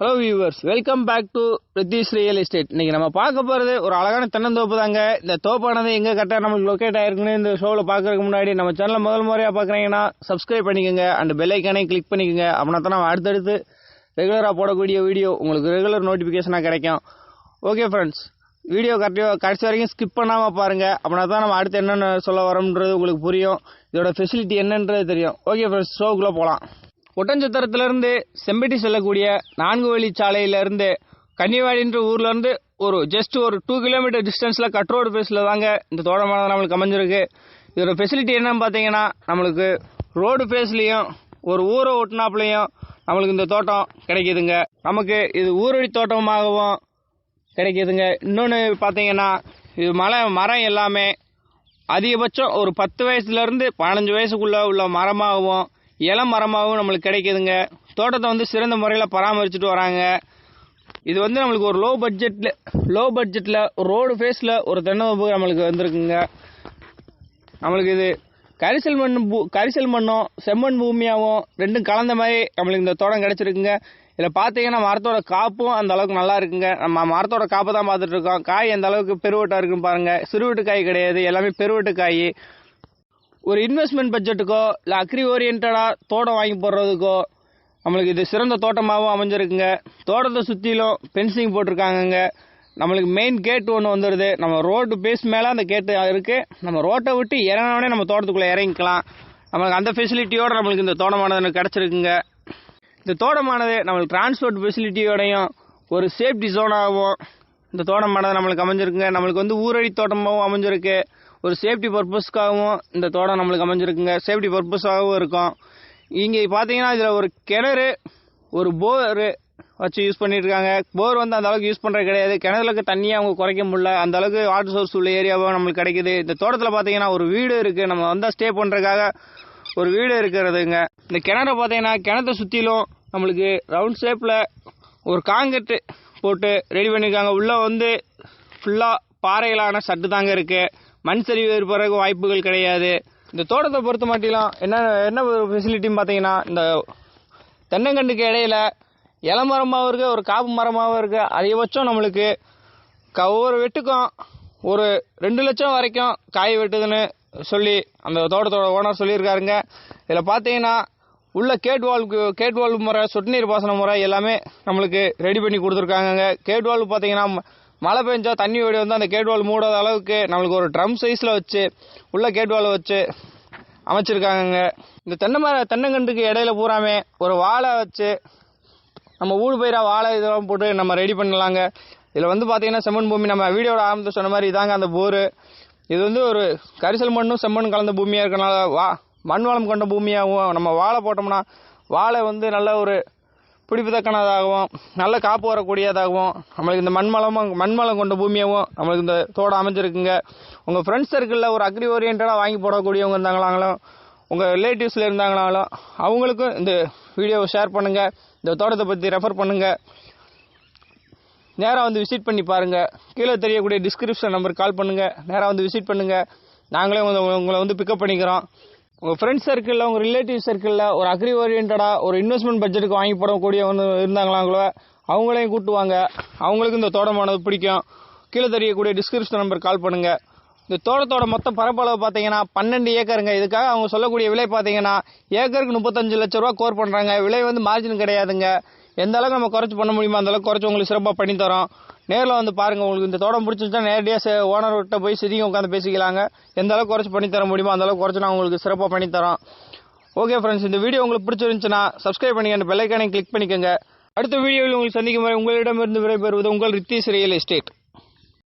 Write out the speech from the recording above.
Hello viewers welcome back to Rithish real estate இன்னைக்கு நம்ம பார்க்க போகிறது ஒரு அழகான தென்னந்தோப்பு தாங்க. இந்த தோப்பானது எங்கே கரெக்டாக நமக்கு லொக்கேட் ஆயிருக்குன்னு இந்த ஷோவில் பார்க்கறதுக்கு முன்னாடி நம்ம சேனலை முதல் முறையாக பார்க்குறீங்கன்னா சப்ஸ்கிரைப் பண்ணிக்கோங்க. அண்ட் பெல்லைக்கானே கிளிக் பண்ணிக்கோங்க. அப்படின்னா தான் நம்ம அடுத்தடுத்து ரெகுலராக போடக்கூடிய வீடியோ உங்களுக்கு ரெகுலர் நோட்டிஃபிகேஷனாக கிடைக்கும். ஓகே ஃப்ரெண்ட்ஸ் வீடியோ கரெக்டாக கடைசி வரைக்கும் ஸ்கிப் பண்ணாமல் பாருங்கள் அப்படின்னா தான் நம்ம அடுத்து என்னென்ன சொல்ல வரோம்ன்றது உங்களுக்கு புரியும். இதோட ஃபெசிலிட்டி என்னன்றது தெரியும். ஓகே ஃப்ரெண்ட்ஸ் ஷோக்குள்ளே போகலாம் ஒட்டஞ்சத்திரத்திலிருந்து செம்பட்டி செல்லக்கூடிய நான்கு வழி சாலையிலேருந்து கன்னிவாடின்ற ஊர்லேருந்து ஒரு ஜஸ்ட் ஒரு டூ கிலோமீட்டர் டிஸ்டன்ஸில் கட் ரோடு பேஸில் தாங்க இந்த தோட்டமானது நம்மளுக்கு அமைஞ்சிருக்கு. இதோட ஃபெசிலிட்டி என்னன்னு பார்த்தீங்கன்னா நம்மளுக்கு ரோடு ஃபேஸ்லேயும் ஒரு ஊரை ஒட்டினாப்புலையும் நம்மளுக்கு இந்த தோட்டம் கிடைக்கிதுங்க. நமக்கு இது ஊரடி தோட்டமாகவும் கிடைக்கிதுங்க. இன்னொன்று பார்த்தீங்கன்னா இது மலை மரம் எல்லாமே அதிகபட்சம் ஒரு பத்து வயசுலேருந்து பதினஞ்சு வயசுக்குள்ளே உள்ள மரமாகவும் இளம் மரமாகவும் நம்மளுக்கு கிடைக்குதுங்க. தோட்டத்தை வந்து சிறந்த முறையில் பராமரிச்சுட்டு வராங்க. இது வந்து நம்மளுக்கு ஒரு லோ பட்ஜெட்டில் லோ பட்ஜெட்டில் ஒரு ரோடு ஃபேஸில் ஒரு தென்னந்தோப்பு நம்மளுக்கு வந்திருக்குங்க. நம்மளுக்கு இது கரிசல் மண் பூ கரிசல் மண்ணும் செம்மண் பூமியாகவும் ரெண்டும் கலந்த மாதிரி நம்மளுக்கு இந்த தோட்டம் கிடச்சிருக்குங்க. இதில் பார்த்தீங்கன்னா மரத்தோட காப்பும் அந்த அளவுக்கு நல்லா இருக்குங்க. நம்ம மரத்தோட காப்பை தான் பார்த்துட்டு இருக்கோம். காய் எந்த அளவுக்கு பெருவட்டாக இருக்குன்னு பாருங்க. சிறுவட்டு காய் கிடையாது. எல்லாமே பெருவட்டு காய் ஒரு இன்வெஸ்ட்மெண்ட் பட்ஜெட்டுக்கோ இல்லை அக்ரி ஓரியன்டாக தோட்டம் வாங்கி போடுறதுக்கோ நம்மளுக்கு இது சிறந்த தோட்டமாகவும் அமைஞ்சிருக்குங்க. தோட்டத்தை சுற்றிலும் ஃபென்சிங் போட்டிருக்காங்கங்க. நம்மளுக்கு மெயின் கேட் ஒன்று வந்துடுது நம்ம ரோடு பேஸ் மேலே அந்த கேட்டு இருக்குது நம்ம ரோட்டை விட்டு இறங்கினோடனே நம்ம தோட்டத்துக்குள்ளே இறங்கிக்கலாம். நம்மளுக்கு அந்த ஃபெசிலிட்டியோடு நம்மளுக்கு இந்த தோட்டமானது கிடச்சிருக்குங்க. இந்த தோட்டமானது நம்மளுக்கு டிரான்ஸ்போர்ட் ஃபெசிலிட்டியோடையும் ஒரு சேஃப்டி ஜோனாகவும் இந்த தோட்டமானது நம்மளுக்கு அமைஞ்சிருக்குங்க. நம்மளுக்கு வந்து ஊரடி தோட்டமாகவும் அமைஞ்சிருக்கு. ஒரு சேஃப்டி பர்பஸ்க்காகவும் இந்த தோட்டம் நம்மளுக்கு அமைஞ்சிருக்குங்க. சேஃப்டி பர்பஸாகவும் இருக்கும். இங்கே பார்த்தீங்கன்னா இதில் ஒரு கிணறு ஒரு போரு வச்சு யூஸ் பண்ணியிருக்காங்க போர் வந்து அந்த அளவுக்கு யூஸ் பண்ணுறது கிடையாது. கிணறுக்கு தண்ணியை அவங்க குறைக்க முடியல. அந்த அளவுக்கு வாட்டர் சோர்ஸ் உள்ள ஏரியாவும் நம்மளுக்கு கிடைக்குது. இந்த தோட்டத்தில் பார்த்தீங்கன்னா ஒரு வீடு இருக்குது நம்ம வந்தால் ஸ்டே பண்ணுறதுக்காக ஒரு வீடு இருக்கிறதுங்க. இந்த கிணறு பார்த்தீங்கன்னா கிணத்தை சுற்றிலும் நம்மளுக்கு ரவுண்ட் ஷேப்பில் ஒரு காங்கிரட்டு போட்டு ரெடி பண்ணியிருக்காங்க உள்ளே வந்து ஃபுல்லாக பாறைகளான சட்டு தாங்க இருக்குது மண் சரிவு ஏற்படுறதுக்கு வாய்ப்புகள் கிடையாது. இந்த தோட்டத்தை பொறுத்த மாட்டிலாம் என்ன என்ன ஒரு ஃபெசிலிட்டின்னு பார்த்தீங்கன்னா இந்த தென்னங்கண்டுக்கு இடையில இலை மரமாகவும் இருக்குது ஒரு காப்பு மரமாகவும் இருக்குது அதிகபட்சம் நம்மளுக்கு க ஒவ்வொரு வெட்டுக்கும் ஒரு ரெண்டு லட்சம் வரைக்கும் காய் வெட்டுதுன்னு சொல்லி அந்த தோட்டத்தோட ஓனர் சொல்லியிருக்காருங்க. இதில் பார்த்தீங்கன்னா உள்ள கேட் வால்வுக்கு கேட் வால்வு முறை சொட்டு நீர் பாசன முறை எல்லாமே நம்மளுக்கு ரெடி பண்ணி கொடுத்துருக்காங்கங்க. கேட் வால்வு பார்த்தீங்கன்னா ம- மழை பெஞ்சா தண்ணி ஓடி வந்து அந்த கேட் மூடாத அளவுக்கு நம்மளுக்கு ஒரு ட்ரம் சைஸில் வச்சு உள்ள கேட் வச்சு அமைச்சிருக்காங்கங்க. இந்த தென்னை மர தென்னங்கண்டுக்கு இடையில பூராமே ஒரு வாழை வச்சு நம்ம ஊடு பயிராக வாழை இதெல்லாம் போட்டு நம்ம ரெடி பண்ணலாங்க. இதில் வந்து பார்த்தீங்கன்னா செம்மண் பூமி நம்ம வீடியோட ஆரம்பத்தில் சொன்ன மாதிரி இதாங்க அந்த போர். இது வந்து ஒரு கரிசல் மண்ணும் செம்மண் கலந்த பூமியாக இருக்கனால வா மண் வளம் கொண்ட பூமியாகவும் நம்ம வாழை போட்டோம்னா வாழை வந்து நல்ல ஒரு பிடிப்புத்தக்கனதாகவும் நல்ல காப்பு வரக்கூடியதாகவும் நம்மளுக்கு இந்த மண்மலமும் மண்மலம் கொண்ட பூமியாகவும் நம்மளுக்கு இந்த தோட்டம் அமைஞ்சிருக்குங்க. உங்கள் ஃப்ரெண்ட்ஸ் சர்க்கிளில் ஒரு அக்ரி ஓரியன்டாக வாங்கி போடக்கூடியவங்க இருந்தாங்களாங்களோ உங்கள் ரிலேட்டிவ்ஸில் இருந்தாங்களாலும் அவங்களுக்கும் இந்த வீடியோவை ஷேர் பண்ணுங்கள் இந்த தோட்டத்தை பற்றி ரெஃபர் பண்ணுங்கள் நேராக வந்து விசிட் பண்ணி பாருங்கள் கீழே தெரியக்கூடிய டிஸ்கிரிப்ஷன் நம்பர் கால் பண்ணுங்கள் நேராக வந்து விசிட் பண்ணுங்கள் நாங்களே உங்களை உங்களை வந்து பிக்கப் பண்ணிக்கிறோம். உங்கள் ஃப்ரெண்ட்ஸ் சர்க்கிளில் உங்கள் ரிலேட்டிவ் சர்க்கிளில் ஒரு அக்ரி ஓரியன்டாக ஒரு இன்வெஸ்ட்மெண்ட் பட்ஜெட்டுக்கு வாங்கி போடக்கூடிய ஒன்று இருந்தாங்களாங்களோ அவங்களையும் கூட்டுவாங்க. அவங்களுக்கு இந்த தோட்டமானது பிடிக்கும். கீழே தெரியக்கூடிய டிஸ்கிரிப்ஷன் நம்பர் கால் பண்ணுங்கள் இந்த தோட்டத்தோட மொத்த பரப்பளவு பார்த்தீங்கன்னா பன்னெண்டு ஏக்கருங்க. இதுக்காக அவங்க சொல்லக்கூடிய விலை பார்த்தீங்கன்னா ஏக்கருக்கு முப்பத்தஞ்சு லட்ச ரூபா கோர் பண்ணுறாங்க விலை வந்து மார்ஜின் கிடையாதுங்க. எந்த அளவுக்கு நம்ம குறைச்சி பண்ண முடியுமோ அந்த அளவுக்கு குறைச்சி உங்களுக்கு சிறப்பாக பண்ணி தரோம். நேரில் வந்து பாருங்கள் உங்களுக்கு இந்த தோட்டம் பிடிச்சிருந்தா நேரடியாக ஓனர்கிட்ட போய் சரிங்க உட்காந்து பேசிக்கலாங்க. எந்த அளவுக்கு குறைச்சி பண்ணித்தர தர முடியுமோ அந்த அளவுக்கு குறைச்சி நான் உங்களுக்கு சிறப்பாக பண்ணித்தரோம் ஓகே ஃப்ரெண்ட்ஸ் இந்த வீடியோ உங்களுக்கு பிடிச்சிருந்துச்சுன்னா சப்ஸ்கிரைப் பண்ணிக்க அந்த பெல்லைக்கானை கிளிக் பண்ணிக்கோங்க. அடுத்த வீடியோவில் உங்களுக்கு சந்திக்கும் வரை உங்களிடமிருந்து விடைபெறுவது உங்கள் ரித்தீஸ் ரியல் எஸ்டேட்